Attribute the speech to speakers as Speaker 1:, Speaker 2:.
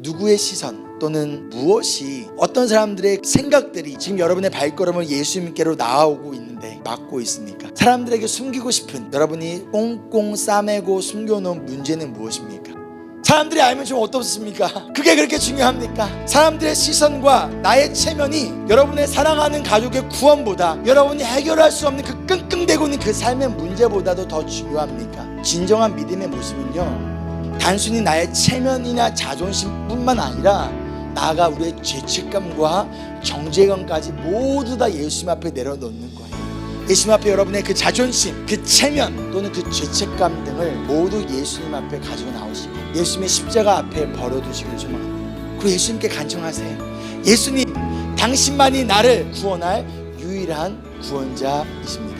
Speaker 1: 누구의 시선 또는 무엇이 어떤 사람들의 생각들이 지금 여러분의 발걸음을 예수님께로 나아오고 있는데 막고 있습니까? 사람들에게 숨기고 싶은 여러분이 꽁꽁 싸매고 숨겨놓은 문제는 무엇입니까? 사람들이 알면 좀 어떻습니까? 그게 그렇게 중요합니까? 사람들의 시선과 나의 체면이 여러분의 사랑하는 가족의 구원보다 여러분이 해결할 수 없는 그 끙끙대고 있는 그 삶의 문제보다도 더 중요합니까? 진정한 믿음의 모습은요 단순히 나의 체면이나 자존심뿐만 아니라 나아가 우리의 죄책감과 정죄감까지 모두 다 예수님 앞에 내려놓는 거예요 예수님 앞에 여러분의 그 자존심, 그 체면 또는 그 죄책감 등을 모두 예수님 앞에 가지고 나오시고 예수님의 십자가 앞에 버려두시기를 소망합니다. 그리고 예수님께 간청하세요. 예수님, 당신만이 나를 구원할 유일한 구원자이십니다.